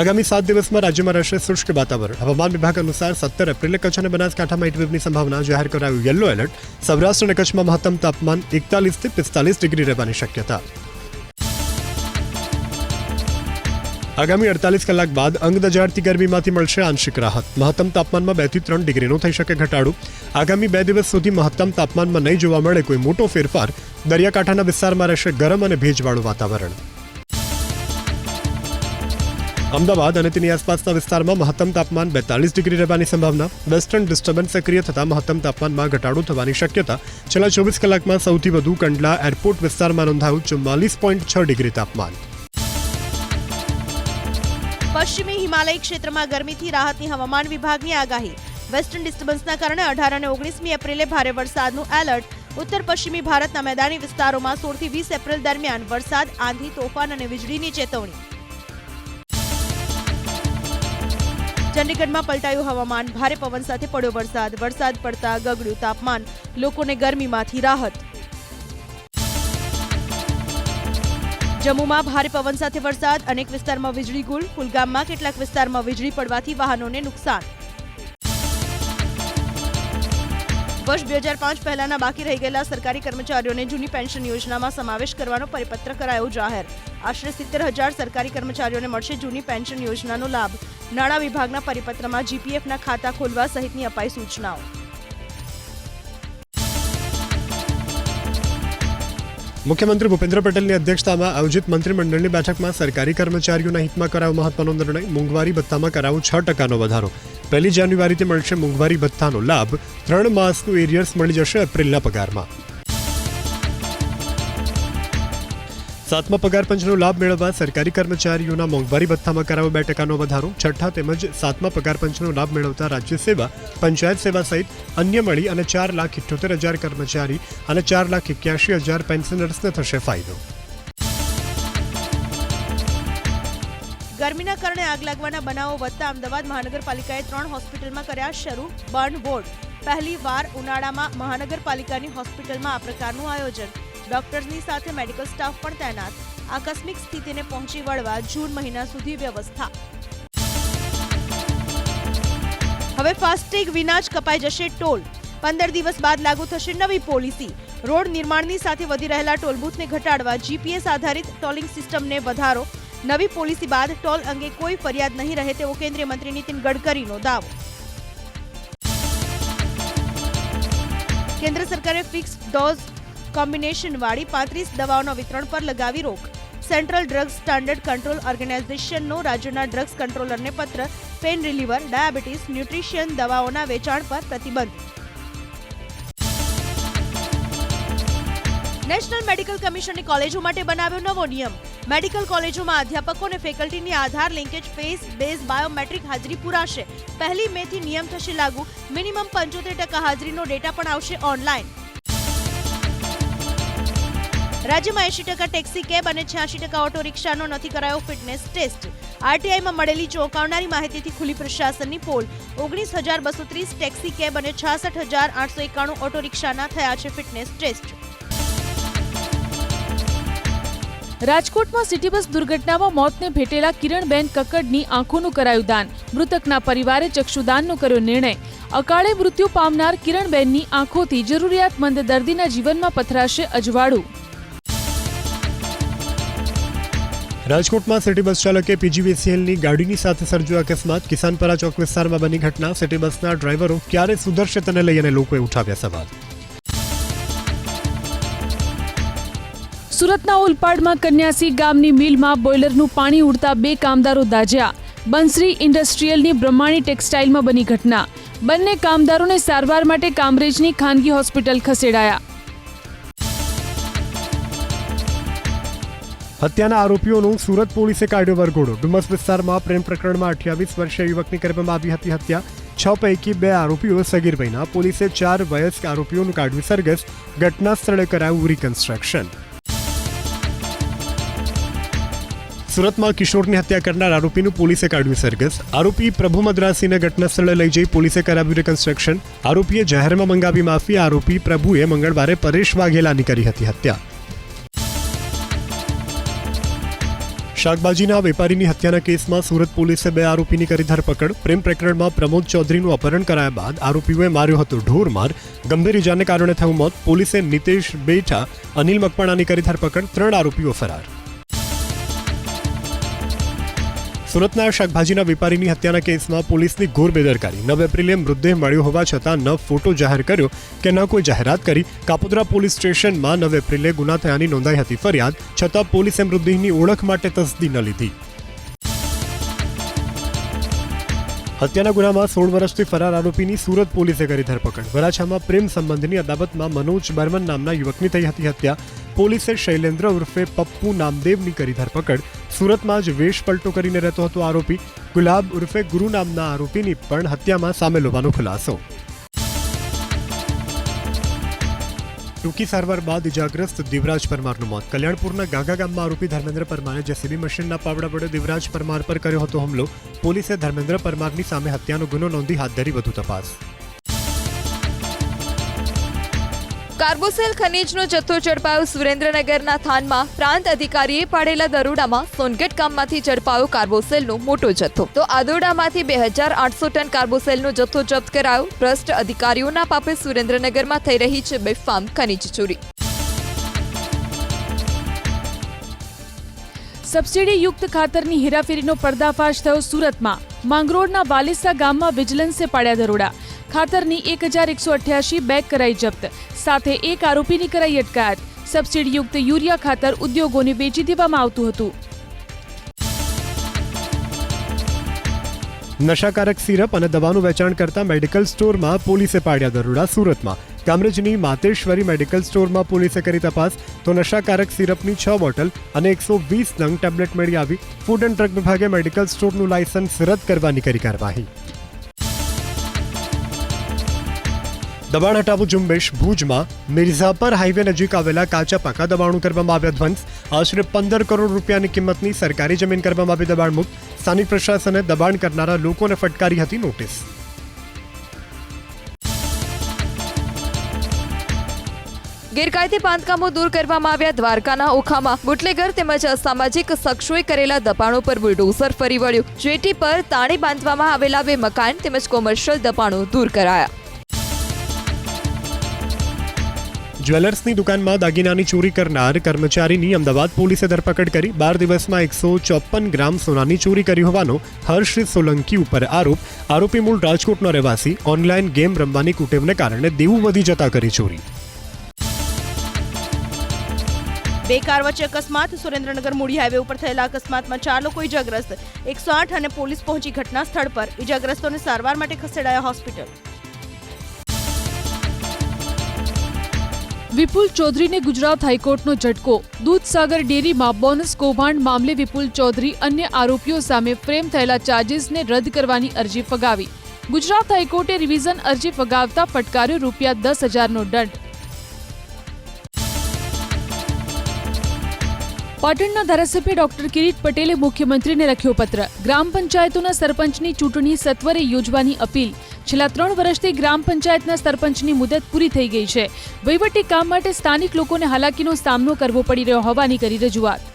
આગામી સાત દિવસમાં રાજ્યમાં રહેશે શુષ્ક વાતાવરણ. હવામાન વિભાગ અનુસાર સત્તર એપ્રિલે કચ્છ અને બનાસકાંઠામાં હીટવેવની સંભાવના જાહેર કરાયું. યલો એલર્ટ સૌરાષ્ટ્ર અને કચ્છમાં મહત્તમ તાપમાન એકતાલીસથી પિસ્તાલીસ ડિગ્રી રહેવાની શક્યતા. આગામી અડતાલીસ કલાક બાદ અંગ દજાડતી ગરમીમાંથી મળશે આંશિક રાહત. મહત્તમ તાપમાનમાં બેથી ત્રણ ડિગ્રીનો થઈ શકે ઘટાડો. આગામી બે દિવસ સુધી મહત્તમ તાપમાનમાં નહીં જોવા મળે કોઈ મોટો ફેરફાર. દરિયાકાંઠાના વિસ્તારમાં રહેશે ગરમ અને ભેજવાળું વાતાવરણ. અમદાવાદ અને તેની આસપાસના વિસ્તારમાં મહત્તમ તાપમાન બેતાલીસ ડિગ્રી રહેવાની સંભાવના, વેસ્ટર્ન ડિસ્ટર્બન્સ સક્રિય થતાં મહત્તમ તાપમાનમાં ઘટાડો થવાની શક્યતા. છેલ્લા ચોવીસ કલાકમાં સૌથી વધુ કંડલા એરપોર્ટ વિસ્તારમાં નોંધાયું ચુમ્માલીસ પોઈન્ટ છ ડિગ્રી તાપમાન. પશ્ચિમી હિમાલય ક્ષેત્રમાં ગરમીથી રાહતની હવામાન વિભાગની આગાહી. વેસ્ટર્ન ડિસ્ટર્બન્સના કારણે અઢાર અને ઓગણીસમી એપ્રિલે ભારે વરસાદનું એલર્ટ. ઉત્તર પશ્ચિમી ભારતના મેદાની વિસ્તારોમાં સોળથી વીસ એપ્રિલ દરમિયાન વરસાદ, આંધી, તોફાન અને વીજળીની ચેતવણી. ચંડીગઢમાં પલટાયું હવામાન. ભારે પવન સાથે પડ્યો વરસાદ. વરસાદ પડતા ગગડ્યું તાપમાન. લોકોને ગરમીમાંથી રાહત. જમ્મુમાં ભારે પવન સાથે વરસાદ. અનેક વિસ્તારમાં વીજળી ગુલ. કુલગામમાં કેટલાક વિસ્તારમાં વીજળી પડવાથી વાહનોને નુકસાન. વર્ષ બે હજાર પાંચ પહેલાના બાકી રહી ગયેલા સરકારી કર્મચારીઓને જૂની પેન્શન યોજનામાં સમાવેશ કરવાનો પરિપત્ર કરાયો જાહેર. આશરે સિત્તેર હજાર સરકારી કર્મચારીઓને મળશે જૂની પેન્શન યોજનાનો લાભ. નાણાં વિભાગના પરિપત્રમાં જીપીએફના ખાતા ખોલવા સહિતની અપાઈ સૂચનાઓ. મુખ્યમંત્રી ભૂપેન્દ્ર પટેલની અધ્યક્ષતામાં આયોજિત મંત્રીમંડળની બેઠકમાં સરકારી કર્મચારીઓના હિતમાં કરાયો મહત્વનો નિર્ણય. મોંઘવારી ભથ્થામાં કરાવો છ ટકાનો વધારો. પહેલી જાન્યુઆરીથી મળશે મોંઘવારી ભથ્થાનો લાભ. ત્રણ માસનું એરિયર્સ મળી જશે એપ્રિલના પગારમાં. સાતમા પગાર પંચનો લાભ મેળવવા સરકારી કર્મચારીઓના મોંઘવારી ભથ્થામાં કરાવો બે ટકાનો વધારો. છઠ્ઠા તેમજ સાતમા પગાર પંચનો લાભ મેળવતા રાજ્ય સેવા, પંચાયત સેવા સહિત અન્ય મળી અને ચાર લાખ ઇઠ્યોતેર હજાર કર્મચારી અને ચાર લાખ એક્યાસી હજાર પેન્શનર્સને થશે ફાયદો. ગરમીના કારણે આગ લાગવાના બનાવો વધતા અમદાવાદ મહાનગરપાલિકાએ ત્રણ હોસ્પિટલમાં કર્યા શરૂ બર્ન વોર્ડ પહેલી વાર ઉનાળામાં મહાનગરપાલિકાની હોસ્પિટલમાં આ પ્રકારનું આયોજન. ડોક્ટર્સની સાથે મેડિકલ સ્ટાફ પણ તૈનાત. આકસ્મિક સ્થિતિને પહોંચી વળવા જૂન મહિના સુધી વ્યવસ્થા. હવે ફાસ્ટેગ વિના જ કપાઈ જશે ટોલ. પંદર દિવસ બાદ લાગુ થશે નવી પોલિસી. રોડ નિર્માણની સાથે વધી રહેલા ટોલબૂથને ઘટાડવા જીપીએસ આધારિત ટોલિંગ સિસ્ટમને વધારો. નવી પોલિસી બાદ ટોલ અંગે કોઈ ફરિયાદ નહીં રહે તેવો કેન્દ્રીય મંત્રી નીતિન ગડકરીનો દાવો. કેન્દ્ર સરકારે ફિક્સ ડોઝ કોમ્બિનેશન વાળી પાંત્રીસ દવાઓના વિતરણ પર લગાવી રોક. સેન્ટ્રલ ડ્રગ્સ સ્ટાન્ડર્ડ કંટ્રોલ ઓર્ગેનાઇઝેશનનો રાજ્યના ડ્રગ્સ કંટ્રોલરને પત્ર, પેન રિલીવર, ડાયાબિટીસ ન્યુટ્રિશિયન દવાઓના વેચાણ પર પ્રતિબંધ. નેશનલ મેડિકલ કમિશનની કોલેજો માટે બનાવ્યો નવો નિયમ. મેડિકલ કોલેજોમાં અધ્યાપકો અને ફેકલ્ટીની Aadhaar linkage, face, base, biometric હાજરી પુરાશે. પહેલી મે થી નિયમ થશે લાગુ. મિનિમમ પંચોતેર ટકા હાજરીનો ડેટા પણ આવશે ઓનલાઈન. રાજ્યમાં એંશી ટકા ટેક્સી કેબ અને છ્યાસી ટકા ઓટો રિક્ષાનો નથી કરાયો ફિટનેસ ટેસ્ટ. આરટીઆઈમાં મળેલી ચોંકાવનારી માહિતીથી ખુલી પ્રશાસનની પોલ. ઓગણીસ હજાર બસો ત્રીસ ટેક્સી કેબ અને છાસઠ હજાર આઠસો એકાણું ઓટો રિક્ષાના થયા છે ફિટનેસ ટેસ્ટ. રાજકોટમાં સિટી બસ દુર્ઘટનામાં મોતને ભેટેલા કિરણબેન કક્કડની આંખોનું કરાયું દાન. મૃતકના પરિવારે ચક્ષુદાનનો કર્યો નિર્ણય. અકાળે મૃત્યુ પામનાર કિરણબેનની આંખોથી જરૂરિયાતમંદ દર્દીના જીવનમાં પથરાશે અજવાળું. રાજકોટમાં સિટી બસ ચાલકે પીજીવીસીએલની ગાડીની સાથે સર્જ્યો અકસ્માત. કિસાનપરા ચોક વિસ્તારમાં બની ઘટના. સિટી બસના ડ્રાઈવરો ક્યારે સુધરશે તેને લઈ અને લોકોએ ઉઠાવ્યા સવાલ. સુરતના ઓલપાડમાં કન્યાસી ગામની મિલમાં બોઇલરનું પાણી ઉડતા બે કામદારો દાજ્યા. બંસરી ઇન્ડસ્ટ્રીયલની બ્રહ્માણી ટેક્સટાઇલમાં બની ઘટના. બંને કામદારોને સારવાર માટે કામરેજની ખાનગી હોસ્પિટલ ખસેડાયા. હત્યાના આરોપીઓનું સુરત પોલીસે કાઢ્યો વરઘોડો. ડુમસ વિસ્તારમાં પ્રેમ પ્રકરણમાં અઠ્યાવીસ વર્ષીય યુવકની કરવામાં આવી હતી હત્યા. છ પૈકી બે આરોપીઓ સગીર વયના પોલીસે ચાર વયસ્ક આરોપીઓનું કાઢ્યું સરઘસ. ઘટના સ્થળે કરાયું રિકન્સ્ટ્રક્શન સુરતમાં કિશોરની હત્યા કરનાર આરોપીનું પોલીસે કાઢ્યું સરઘસ. આરોપી પ્રભુ મદ્રાસીને ઘટનાસ્થળે લઈ જઈ પોલીસે કરાવ્યું રિકન્સ્ટ્રક્શન આરોપીએ જાહેરમાં મંગાવી માફી, આરોપી પ્રભુએ મંગળવારે પરેશ વાઘેલાની કરી હતી હત્યા. શાકભાજીના વેપારીની હત્યાના કેસમાં સુરત પોલીસે બે આરોપીની કરી ધરપકડ. પ્રેમ પ્રકરણમાં પ્રમોદ ચૌધરીનું અપહરણ કરાયા બાદ આરોપીઓએ માર્યો હતો ઢોરમાર ગંભીર ઇજાને કારણે થયું મોત. પોલીસે નિતેશ બેઠા, અનિલ મકવાણાની કરી ધરપકડ. ત્રણ આરોપીઓ ફરાર. સુરતના શાકભાજીના વેપારીની હત્યાના કેસમાં પોલીસની ઘોર બેદરકારી. નવ એપ્રિલે મૃતદેહ મળ્યો હોવા છતાં ન ફોટો જાહેર કર્યો કે ન કોઈ જાહેરાત કરી. કાપોદ્રા પોલીસ સ્ટેશનમાં નવ એપ્રિલે ગુના થયાની નોંધાઈ હતી ફરિયાદ, છતાં પોલીસે મૃતદેહની ઓળખ માટે તસદી ન લીધી. હત્યાના ગુનામાં સોળ વર્ષથી ફરાર આરોપીની સુરત પોલીસે કરી ધરપકડ. વરાછામાં પ્રેમ સંબંધની અદાવતમાં મનોજ બર્મન નામના યુવકની થઈ હતી હત્યા. પોલીસે શૈલેન્દ્ર ઉર્ફે પપ્પુ નામદેવની કરી ધરપકડ. સુરતમાં જ વેશ પલટો કરીને રહેતો હતો આરોપી. ગુલાબ ઉર્ફે ગુરુ નામના આરોપીની પણ હત્યામાં સામેલ હોવાનો ખુલાસો. ટૂંકી સારવાર બાદ ઇજાગ્રસ્ત દિવરાજ પરમારનું મોત. કલ્યાણપુરના ગાગા ગામમાં આરોપી ધર્મેન્દ્ર પરમારે જેસીબી મશીનના પાવડા વડે દિવરાજ પરમાર પર કર્યો હતો હુમલો. પોલીસે ધર્મેન્દ્ર પરમારની સામે હત્યાનો ગુનો નોંધી હાથ ધરી વધુ તપાસ. કાર્બોસેલ ખનીજનો જથ્થો ઝડપાયો સુરેન્દ્રનગરના થાનમાં. પ્રાંત અધિકારીએ પાડેલા દરોડામાં સોનગઢ ગામમાંથી ઝડપાયો કાર્બોસેલનો મોટો જથ્થો. તો આદોડામાંથી બે હજાર આઠસો ટન કાર્બોસેલનો જથ્થો જપ્ત કરાયો. ભ્રષ્ટ અધિકારીઓના પાપે સુરેન્દ્રનગરમાં થઈ રહી છે બેફામ ખનીજ ચોરી. સબસિડીયુક્ત ખાતરની હેરાફેરીનો પર્દાફાશ થયો સુરતમાં. માંગરોળના વાલિસા ગામમાં વિજિલન્સે પાડ્યા દરોડા. ખાતરની એક હજાર એકસો અઠ્યાસી બેગ કરાઈ જપ્ત. સાથે એક આરોપીની કરાઈ અટકાયત. સબસિડીયુક્ત યુરિયા ખાતર ઉદ્યોગોને વેચી દેવામાં આવતું હતું. નશાકારક સિરપ અને દવાનું વેચાણ કરતા મેડિકલ સ્ટોરમાં પોલીસે પાડ્યા દરોડા સુરતમાં. કામરેજની માતેશ્વરી મેડિકલ સ્ટોરમાં પોલીસે કરી તપાસ, તો નશાકારક સિરપની છ બોટલ અને એકસો વીસ નંગ ટેબ્લેટ મળી આવી. ફૂડ એન્ડ ડ્રગ વિભાગે મેડિકલ સ્ટોરનું લાયસન્સ રદ કરવાની કરી કાર્યવાહી. દબાણ હટાવો ઝુંબેશ ભુજમાં મિર્ઝાપર હાઈવે નજીક આવેલા કાચા પાકા દબાણો કરવામાં આવ્યા ધ્વંસ. આશરે પંદર કરોડ રૂપિયાની કિંમતની સરકારી જમીન કરવામાં આવી દબાણ મુક્ત સ્થાનિક પ્રશાસને દબાણ કરનારા લોકોને ફટકારી હતી નોટિસ. ગેરકાયદે બાંધકામો દૂર કરવામાં આવ્યા દ્વારકાના ઓખામાં. બુટલેગર તેમજ અસામાજિક શખ્સોએ કરેલા દબાણો પર બુલડોઝર ફરી વળ્યું. જેટી પર તાણી બાંધવામાં આવેલા બે મકાન તેમજ કોમર્શિયલ દબાણો દૂર કરાયા. જ્વેલર્સની દુકાનમાં દાગીનાની ચોરી કરનાર કર્મચારીની અમદાવાદ પોલીસે ધરપકડ કરી. બાર દિવસમાં એકસો ચોપન ગ્રામ સોનાની ચોરી કરી હોવાનો હર્ષ સોલંકી ઉપર આરોપ. આરોપી મૂળ રાજકોટનો રહેવાસી. ઓનલાઈન ગેમ રમવાની કુટેવને કારણે દેવું વધી જતા કરી ચોરી. બે કાર વચ્ચે અકસ્માત. સુરેન્દ્રનગર મૂડી હાઈવે ઉપર થયેલા અકસ્માતમાં ચાર લોકો ઇજાગ્રસ્ત. એકસો આઠ અને પોલીસ પહોંચી ઘટના સ્થળ પર. ઇજાગ્રસ્તોને સારવાર માટે ખસેડાયા હોસ્પિટલ. વિપુલ ચૌધરીને ગુજરાત હાઈકોર્ટનો ઝટકો. દૂધસાગર ડેરીમાં બોનસ કૌભાંડ મામલે વિપુલ ચૌધરી અન્ય આરોપીઓ સામે ફ્રેમ થયેલા ચાર્જીસને રદ કરવાની અરજી ફગાવી. ગુજરાત હાઈકોર્ટે રિવિઝન અરજી ફગાવતા ફટકાર્યો રૂપિયા દસ હજારનો દંડ. પાટણના ધારાસભ્ય ડોક્ટર કિરીટ પટેલે મુખ્યમંત્રીને લખ્યો પત્ર. ગ્રામ પંચાયતોના સરપંચની ચૂંટણી સત્વરે યોજવાની અપીલ. છેલ્લા ત્રણ વર્ષથી ગ્રામ પંચાયતના સરપંચની મુદત પૂરી થઈ ગઈ છે. વહીવટી કામ માટે સ્થાનિક લોકોને હાલાકીનો સામનો કરવો પડી રહ્યો હોવાની કરી રજૂઆત.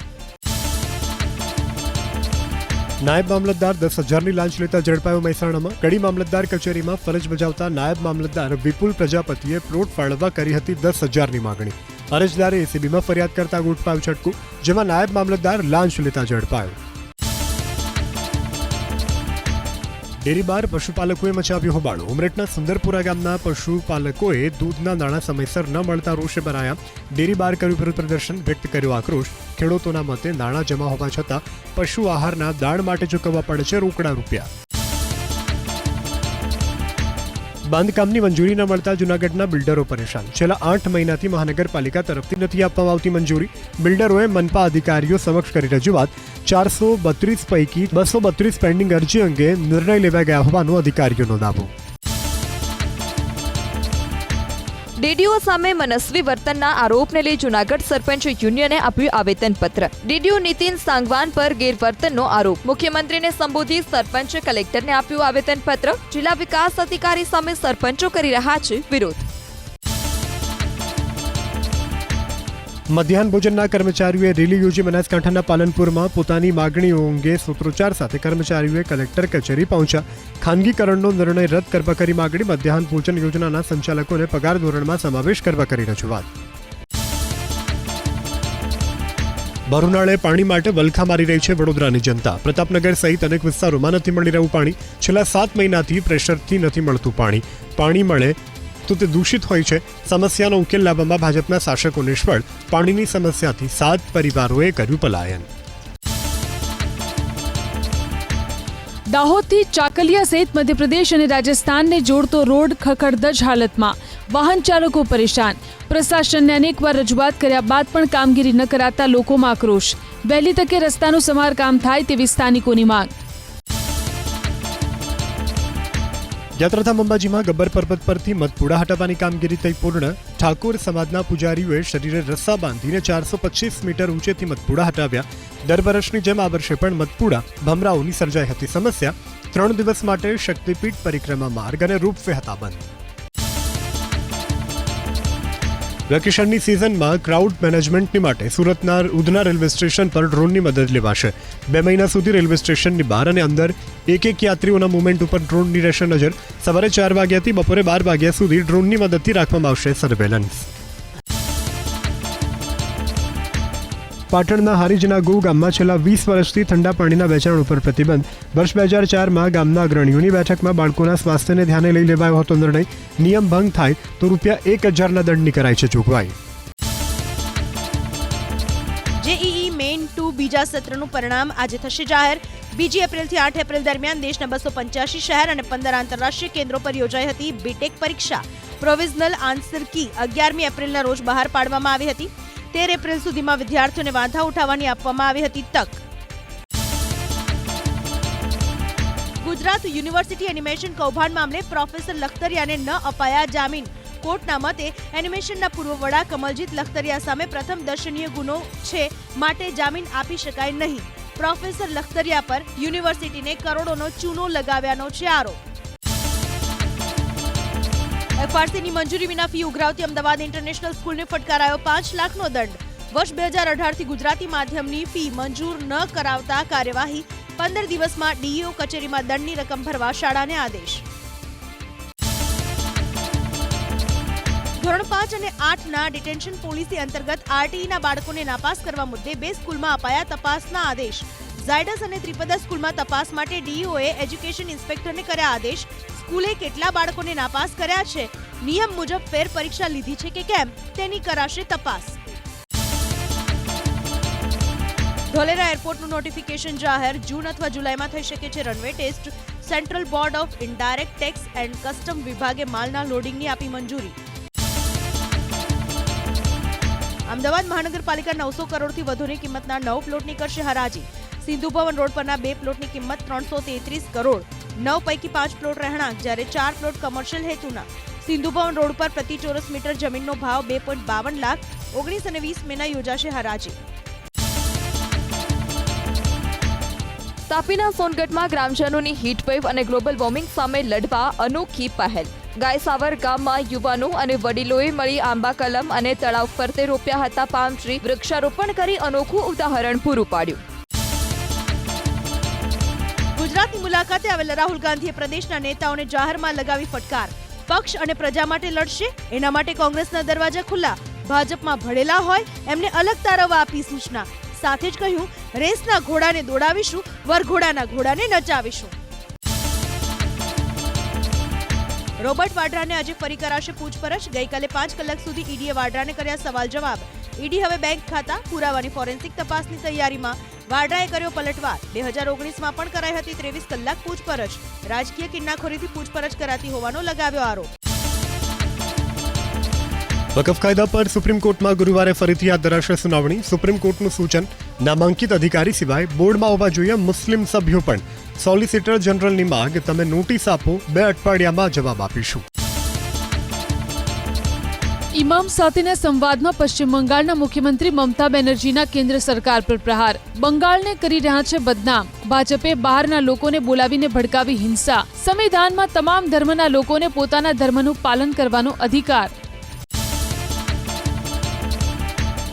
નાયબ મામલતદાર દસ હજારની લાંચ લેતા ઝડપાયો મહેસાણામાં. કડી મામલતદાર કચેરીમાં ફરજ બજાવતા નાયબ મામલતદાર વિપુલ પ્રજાપતિએ પ્લોટ ફાળવવા કરી હતી દસ હજારની માગણી. અરજદારે એસીબીમાં ફરિયાદ કરતા ગુટપાયું છટકું, જેમાં નાયબ મામલતદાર લાંચ લેતા ઝડપાયો. ડેરી બાર પશુપાલકોએ મચાવ્યો હોબાળો. ઉમરેઠના સુંદરપુરા ગામના પશુપાલકોએ દૂધના નાણાં સમયસર ન મળતા રોષે ભરાયા. ડેરી બાર કર્યું વિરોધ પ્રદર્શન વ્યક્ત કર્યો આક્રોશ. ખેડૂતોના મતે નાણાં જમા હોવા છતાં પશુ આહારના દાણ માટે ચૂકવવા પડે છે રોકડા રૂપિયા. બાંધકામની મંજૂરી ન મળતા જૂનાગઢના બિલ્ડરો પરેશાન. છેલ્લા આઠ મહિનાથી મહાનગરપાલિકા તરફથી નથી આપવામાં આવતી મંજૂરી. બિલ્ડરોએ મનપા અધિકારીઓ સમક્ષ કરી રજૂઆત. ચારસો બત્રીસ પૈકી બસો બત્રીસ પેન્ડિંગ અરજી અંગે નિર્ણય લેવા ગયા હોવાનો અધિકારીઓનો દાવો. ડીડીઓ સામે મનસ્વી વર્તનના આરોપને લઈ જૂનાગઢ સરપંચ યુનિયને આપ્યું આવેદનપત્ર. ડીડીઓ નીતિન સાંગવાન પર ગેરવર્તનનો આરોપ. મુખ્યમંત્રીને સંબોધી સરપંચ કલેક્ટરને આપ્યું આવેદનપત્ર. જિલ્લા વિકાસ અધિકારી સામે સરપંચો કરી રહ્યા છે વિરોધ. મધ્યાહન ભોજનના કર્મચારીઓએ રેલી યોજી બનાસકાંઠાના પાલનપુરમાં પોતાની માગણીઓ અંગે સૂત્રોચ્ચાર સાથે કર્મચારીઓએ કલેક્ટર કચેરી પહોંચ્યા. ખાનગીકરણનો નિર્ણય રદ કરવા કરી માગણી મધ્યાહન ભોજન યોજનાના સંચાલકોને પગાર ધોરણમાં સમાવેશ કરવા કરી રજૂઆત. ભરૂનાળે પાણી માટે વલખા મારી રહી છે વડોદરાની જનતા. પ્રતાપનગર સહિત અનેક વિસ્તારોમાં નથી મળી રહ્યું પાણી. છેલ્લા સાત મહિનાથી પ્રેશરથી નથી મળતું પાણી. પાણી મળે તો તે દૂષિત હોય છે, સમસ્યાનો ઉકેલ લાવવામાં ભાજપના શાસકો નિષ્ફળ. પાણીની સમસ્યાથી સાત પરિવારોએ કર્યું પલાયન. દાહોદથી ચાકલિયા સહિત મધ્યપ્રદેશ અને રાજસ્થાનને જોડતો રોડ ખખડધજ હાલતમાં. વાહન ચાલકો પરેશાન. પ્રશાસનને અનેકવાર રજૂઆત કર્યા બાદ પણ કામગીરી ન કરાતા લોકોમાં આક્રોશ. વહેલી તકે રસ્તાનું સમારકામ થાય તેવી સ્થાનિકોની માંગ. યાત્રાધામ અંબાજીમાં ગબ્બર પર્વત પરથી મતપુડા હટાવવાની કામગીરી થઈ પૂર્ણ. ઠાકોર સમાજના પૂજારીઓએ શરીરે રસ્સા બાંધીને ચારસો પચીસ મીટર ઊંચેથી મતપુડા હટાવ્યા. દર વર્ષની જેમ આ વર્ષે પણ મતપુડા ભમરાઓની સર્જાઈ હતી સમસ્યા. ત્રણ દિવસ માટે શક્તિપીઠ પરિક્રમા માર્ગ અને રૂપવે હતા બંધ. વેકેશનની સિઝનમાં ક્રાઉડ મેનેજમેન્ટની માટે સુરતના ઉધના રેલવે સ્ટેશન પર ડ્રોનની મદદ લેવાશે. બે મહિના સુધી રેલવે સ્ટેશનની બહાર અને અંદર એક એક યાત્રીઓના મુવમેન્ટ ઉપર ડ્રોનની રહેશે નજર. સવારે ચાર વાગ્યાથી બપોરે બાર વાગ્યા સુધી ડ્રોનની મદદથી રાખવામાં આવશે સર્વેલન્સ. પાટણના હારીજના ગુ ગામમાં છેલ્લા વીસ વર્ષથી ઠંડા પાણીના વેચાણ ઉપર પ્રતિબંધ. વર્ષ બે હજાર ચારમાં ગામના અગ્રણીઓની બેઠકમાં બાળકોના સ્વાસ્થ્યને ધ્યાને લઈ લેવાયો હતો નિર્ણય. નિયમ ભંગ થાય તો રૂપિયા એક હજારના દંડની કરાઈ છે જોગવાઈ. જેઈઈ મેઇન ટુ બીજા સત્રનું પરિણામ આજે થશે જાહેર. બીજી એપ્રિલથી આઠ એપ્રિલ દરમિયાન દેશના બસો પંચ્યાસી શહેર અને પંદર આંતરરાષ્ટ્રીય કેન્દ્રો પર યોજાઈ હતી બીટેક પરીક્ષા. પ્રોવિઝનલ આન્સર કી અગિયારમી એપ્રિલના રોજ બહાર પાડવામાં આવી હતી. તેર એપ્રિલ સુધીમાં વિદ્યાર્થીઓને વાંધા ઉઠાવવાની આપવામાં આવી હતી તક. ગુજરાત યુનિવર્સિટી એનિમેશન કૌભાંડ મામલે પ્રોફેસર લખતરિયાને ન અપાયા જામીન. કોર્ટના મતે એનિમેશનના પૂર્વ વડા કમલજીત લખતરિયા સામે પ્રથમ દર્શનીય ગુનો છે માટે જામીન આપી શકાય નહીં. પ્રોફેસર લખતરિયા પર યુનિવર્સિટીને કરોડોનો ચૂનો લગાવ્યાનો છે આરોપ. એફઆરસીની મંજૂરી વિના ફી ઉઘરાવતી અમદાવાદ ઇન્ટરનેશનલ સ્કૂલને ફટકારાયો પાંચ લાખનો દંડ. વર્ષ બે હજાર અઢારથી ગુજરાતી માધ્યમની ફી મંજૂર ન કરાવતા કાર્યવાહી પંદર દિવસમાં ડીઈઓ કચેરીમાં દંડની રકમ ભરવા શાળાને આદેશ. ધોરણ પાંચ અને આઠના ડિટેન્શન પોલિસી અંતર્ગત આરટીઈના બાળકોને નાપાસ કરવા મુદ્દે બે સ્કૂલમાં અપાયા તપાસના આદેશ. ઝાયડસ અને ત્રિપદા સ્કૂલમાં તપાસ માટે ડીઈઓએ એજ્યુકેશન ઇન્સ્પેક્ટરને કર્યા આદેશ. સ્કૂલે કેટલા બાળકોને નાપાસ કર્યા છે? નિયમ મુજબ ફેર પરીક્ષા લીધી છે કે કેમ? તેની કરાશે તપાસ. ધોલેરા એરપોર્ટનું નોટિફિકેશન જાહેર. જૂન અથવા જુલાઈમાં થઈ શકે છે runway test. Central board of indirect tax and custom વિભાગે માલના લોડિંગની આપી મંજૂરી. અમદાવાદ મહાનગરપાલિકા નવસો કરોડથી વધુની કિંમતના નવ પ્લોટની કરશે હરાજી. સિંધુ ભવન રોડ પરના બે પ્લોટની કિંમત ત્રણસો તેત્રીસ કરોડ. નવ પૈકી પાંચ પ્લોટ રહેણાંક જ્યારે ચાર પ્લોટ કમર્શિયલ હેતુના સિંધુભવન રોડ પર પ્રતિ ચોરસ મીટર જમીનનો ભાવ બે પોઈન્ટ બાવન લાખ ઓગણીસ અને વીસ મેના યોજાશે હરાજી તાપીના સોનગઢમાં ગ્રામજનોની હીટવેવ અને ગ્લોબલ વોર્મિંગ સામે લડવા અનોખી પહેલ. ગાયસાવર ગામમાં યુવાનો અને વડીલોએ મળી આંબા કલમ અને તળાવ ફરતે રોપ્યા હતા પામ ટ્રી. વૃક્ષારોપણ કરી અનોખું ઉદાહરણ પૂરું પાડ્યું. મુલાકાતે આવેલા રાહુલ ગાંધીએ પ્રદેશના નેતાઓને જાહેરમાં લગાવી ફટકાર. પક્ષ અને પ્રજા માટે લડશે, એના માટે કોંગ્રેસના દરવાજા ખુલ્લા. ભાજપમાં ભળેલા હોય, એમને અલગ તારવવા આપી સૂચના. સાથે જ કહ્યું, રેસના ઘોડાને દોડાવીશું, વરઘોડાના ઘોડાને નચાવીશું. રોબર્ટ વાડ્રાને આજે ફરી કરાશે પૂછપરછ. ગઈકાલે પાંચ કલાક સુધી ઈડીએ વાડ્રાને કર્યા સવાલ જવાબ. ઈડી હવે બેંક ખાતા પુરાવાની ફોરેન્સિક તપાસની તૈયારીમાં. વાડરાએ કર્યો પલટવાર. બે હજાર ઓગણીસમાં પણ કરાઈ હતી ત્રેવીસ કલાક પૂછપરછ. રાજકીય કિન્નાખોરીથી પૂછપરછ કરાતી હોવાનો લગાવ્યો આરોપ. વકફ કાયદા પર સુપ્રીમ કોર્ટમાં ગુરુવારે ફરીથી હાથ ધરાશે સુનાવણી. સુપ્રીમ કોર્ટનું સૂચન, નામાંકિત અધિકારી સિવાય બોર્ડમાં હોવા જોઈએ મુસ્લિમ સભ્યો પણ. સોલિસિટર જનરલની માંગ, તમે નોટિસ આપો, બે અઠવાડિયામાં જવાબ આપીશું. ઇમામ સાથેના સંવાદમાં પશ્ચિમ બંગાળના મુખ્યમંત્રી મમતા બેનર્જીના કેન્દ્ર સરકાર પર પ્રહાર. બંગાળને કરી રહ્યા છે બદનામ. ભાજપે બહારના લોકોને બોલાવીને ભડકાવી હિંસા. સંવિધાનમાં તમામ ધર્મના લોકોને પોતાના ધર્મનું પાલન કરવાનો અધિકાર.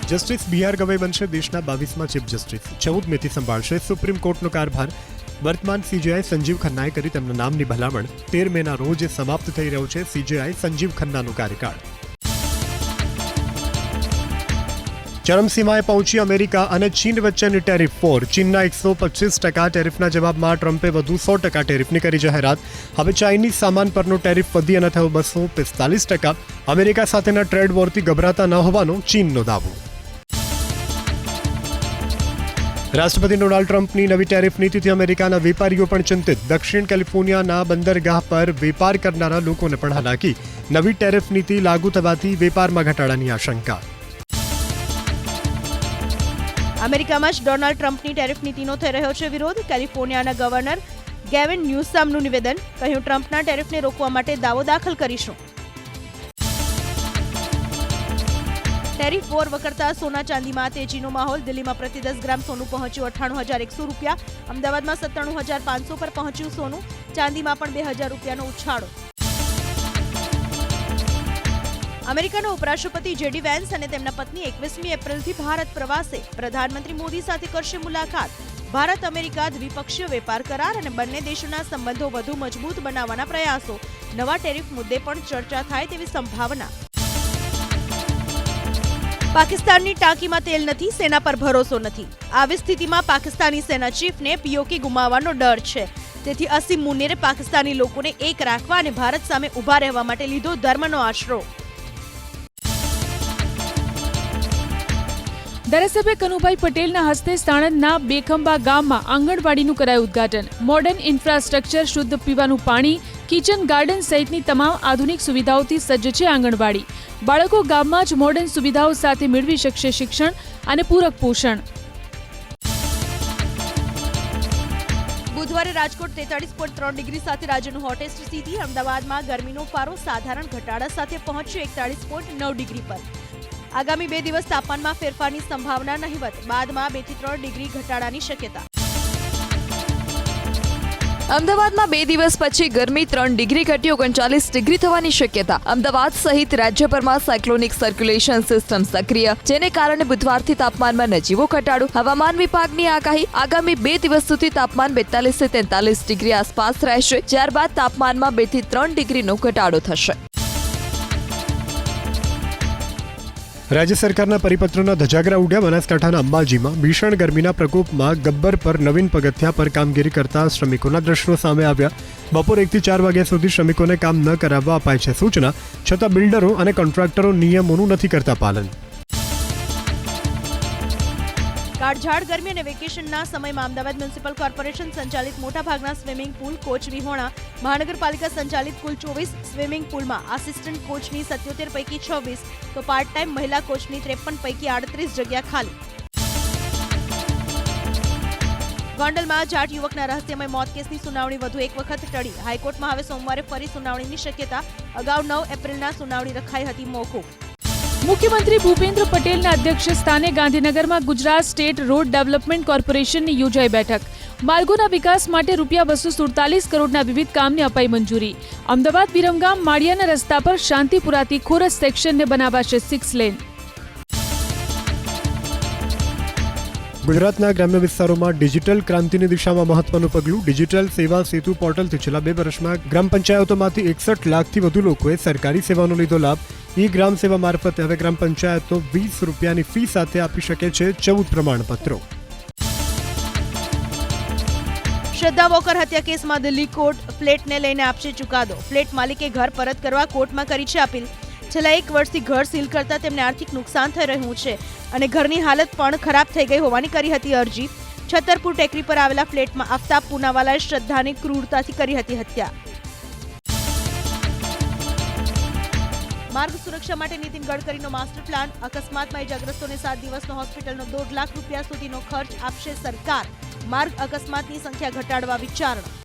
જસ્ટિસ બી આર બનશે દેશના બાવીસમાં ચીફ જસ્ટિસ. ચૌદ મેથી સંભાળશે સુપ્રીમ કોર્ટનો કારભાર. વર્તમાન સીજેઆઈ સંજીવ ખન્નાએ કરી તેમના નામની ભલામણ. તેર મેના રોજ સમાપ્ત થઈ રહ્યો છે સીજેઆઈ સંજીવ ખન્નાનો કાર્યકાળ. ચરમસીમાએ પહોંચી અમેરિકા અને ચીન વચ્ચેની ટેરિફ ફોર ચીનના એકસો પચીસ ટકા ટેરિફના જવાબમાં ટ્રમ્પે વધુ સો ટકા ટેરિફની કરી જાહેરાત. હવે ચાઇનીઝ સામાન પરનો ટેરિફ વધી અને થયો બસો પિસ્તાલીસ ટકા. અમેરિકા સાથેના ટ્રેડ વોરથી ગભરાતા ન હોવાનો ચીનનો દાવો. રાષ્ટ્રપતિ ડોનાલ્ડ ટ્રમ્પની નવી ટેરિફ નીતિથી અમેરિકાના વેપારીઓ પણ ચિંતિત. દક્ષિણ કેલિફોર્નિયાના બંદરગાહ પર વેપાર કરનારા લોકોને પણ હાલાકી. નવી ટેરિફ નીતિ લાગુ થવાથી વેપારમાં ઘટાડાની આશંકા. અમેરિકામાં જ ડોનાલ્ડ ટ્રમ્પની ટેરિફ નીતિનો થઈ રહ્યો છે વિરોધ. કેલિફોર્નિયાના ગવર્નર ગેવિન ન્યૂસામનું નિવેદન કહ્યું, ટ્રમ્પના ટેરિફને રોકવા માટે દાવો દાખલ કરીશું. ટેરિફ વોર વકરતા સોના ચાંદીમાં તેજીનો માહોલ. દિલ્હીમાં પ્રતિ દસ ગ્રામ સોનું પહોંચ્યું અઠ્ઠાણું હજાર એકસો રૂપિયા. અમદાવાદમાં સત્તાણું હજાર પાંચસો પર પહોંચ્યું સોનું. ચાંદીમાં પણ બે હજાર રૂપિયાનો ઉછાળો. અમેરિકાના ઉપરાષ્ટ્રપતિ જેડી વેન્સ અને તેમના પત્ની એકવીસમી એપ્રિલથી ભારત પ્રવાસે. પ્રધાનમંત્રી મોદી સાથે કરશે મુલાકાત. ભારત, અમેરિકા દ્વિપક્ષીય વેપાર કરાર અને બંને દેશોના સંબંધો વધુ મજબૂત બનાવવાના પ્રયાસો. નવા ટેરિફ મુદ્દે પણ ચર્ચા થાય તેવી સંભાવના. પાકિસ્તાનની ટાંકીમાં તેલ નથી, સેના પર ભરોસો નથી. આવી સ્થિતિમાં પાકિસ્તાની સેના ચીફને પીઓકે ગુમાવવાનો ડર છે. તેથી અસીમ મુનેરે પાકિસ્તાની લોકોને એક રાખવા અને ભારત સામે ઊભા રહેવા માટે લીધો ધર્મનો આશરો. ધારાસભ્ય કનુભાઈ પટેલના હસ્તે સાણંદના બેખંબા ગામમાં આંગણવાડીનું કરાયું ઉદ્ઘાટન. મોડર્ન ઇન્ફ્રાસ્ટ્રક્ચર શુદ્ધ પીવાનું પાણી કિચન ગાર્ડન સહિતની તમામ આધુનિક સુવિધાઓથી સજ્જ છે આંગણવાડી. બાળકો ગામમાં જ મોડર્ન સુવિધાઓ સાથે મેળવી શકશે શિક્ષણ અને પૂરક પોષણ. બુધવારે રાજકોટ તેતાળીસ પોઈન્ટ ત્રણ ડિગ્રી સાથે રાજ્યનું હોટેસ્ટ સ્થિતિ અમદાવાદમાં ગરમીનો પારો સાધારણ ઘટાડા સાથે પહોંચ્યો એકતાળીસ પોઈન્ટ નવ ડિગ્રી પર. આગામી બે દિવસ તાપમાનમાં ફેરફારની સંભાવના નહીવત બાદમાં બેથી ત્રણ ડિગ્રી ઘટાડાની શક્યતા. અમદાવાદમાં બે દિવસ પછી ગરમી ત્રણ ડિગ્રી ઘટી ઓગણચાલીસ ડિગ્રી થવાની શક્યતા. અમદાવાદ સહિત રાજ્યભરમાં સાયક્લોનિક સર્ક્યુલેશન સિસ્ટમ સક્રિય, જેને કારણે બુધવારથી તાપમાનમાં નજીવો ઘટાડો. હવામાન વિભાગની આગાહી, આગામી બે દિવસ સુધી તાપમાન બેતાલીસથી તેતાલીસ ડિગ્રી આસપાસ રહેશે. ત્યારબાદ તાપમાનમાં બેથી ત્રણ ડિગ્રીનો ઘટાડો થશે. રાજ્ય સરકારના પરિપત્રના ધજાગરા ઉડ્યા બનાસકાંઠાના અંબાજીમાં ભીષણ ગરમીના પ્રકોપમાં ગબ્બર પર નવીન પગથિયા પર કામગીરી કરતા શ્રમિકોના દ્રશ્યો સામે આવ્યા. બપોર એકથી ચાર વાગ્યા સુધી શ્રમિકોને કામ ન કરાવવા અપાય છે સૂચના, છતાં બિલ્ડરો અને કોન્ટ્રાક્ટરો નિયમોનું નથી કરતા પાલન. કાળઝાળ ગરમી અને વેકેશનના સમયમાં અમદાવાદ મ્યુનિસિપલ કોર્પોરેશન સંચાલિત મોટાભાગના સ્વિમિંગ પુલ કોચ વિહોણા, મહાનગરપાલિકા સંચાલિત કુલ ચોવીસ સ્વિમિંગ પુલમાં આસિસ્ટન્ટ કોચની સત્યોતેર પૈકી છવ્વીસ, તો પાર્ટ ટાઈમ મહિલા કોચની ત્રેપન પૈકી આડત્રીસ જગ્યા ખાલી. ગોંડલમાં જાટ યુવકના રહસ્યમય મોત કેસની સુનાવણી વધુ એક વખત ટળી. હાઈકોર્ટમાં હવે સોમવારે ફરી સુનાવણીની શક્યતા. અગાઉ નવ એપ્રિલના સુનાવણી રખાઈ હતી મોકૂફ. મુખ્યમંત્રી ભૂપેન્દ્ર પટેલના અધ્યક્ષ સ્થાને ગાંધીનગરમાં ગુજરાત સ્ટેટ રોડ ડેવલપમેન્ટ કોર્પોરેશનની યોજાઈ બેઠક. માર્ગોના વિકાસ માટે રૂપિયા બસો સુડતાલીસ કરોડના વિવિધ કામને અપાઈ મંજૂરી. અમદાવાદ, વિરમગામ, માળિયાના રસ્તા પર શાંતિપુરાથી ખોરસ સેક્શનને બનાવાશે સિક્સ લેન ગુજરાતના ગ્રામ્ય વિસ્તારોમાં ડિજિટલ ક્રાંતિની દિશામાં મહત્વનું પગલું ડિજિટલ સેવા સેતુ પોર્ટલથી છેલ્લા બે વર્ષમાં ગ્રામ પંચાયતોમાંથી એકસઠ લાખથી વધુ લોકોએ સરકારી સેવાનો લીધો લાભ. ઈ ગ્રામ સેવા મારફતે હવે ગ્રામ પંચાયતો વીસ રૂપિયાની ફી સાથે આપી શકે છે ચૌદ પ્રમાણપત્રો. શ્રદ્ધા વોકર હત્યા કેસમાં દિલ્હી કોર્ટ ફ્લેટને લઈને આપશે ચુકાદો. ફ્લેટ માલિકે ઘર પરત કરવા કોર્ટમાં કરી છે અપીલ. છેલ્લા એક વર્ષથી ઘર સીલ કરતા તેમને આર્થિક નુકસાન થઈ રહ્યું છે અને ઘરની હાલત પણ ખરાબ થઈ ગઈ હોવાની કરી હતી અરજી. છતરપુર ટેકરી પર આવેલા ફ્લેટમાં આફતાબ પૂનાવાલાએ શ્રદ્ધાની ક્રૂરતાથી કરી હતી હત્યા. માર્ગ સુરક્ષા માટે નીતિન ગડકરીનો માસ્ટર પ્લાન. અકસ્માતમાં ઇજાગ્રસ્તોને સાત દિવસનો હોસ્પિટલનો દોઢ લાખ રૂપિયા સુધીનો ખર્ચ આપશે સરકાર. માર્ગ અકસ્માતની સંખ્યા ઘટાડવા વિચારણા.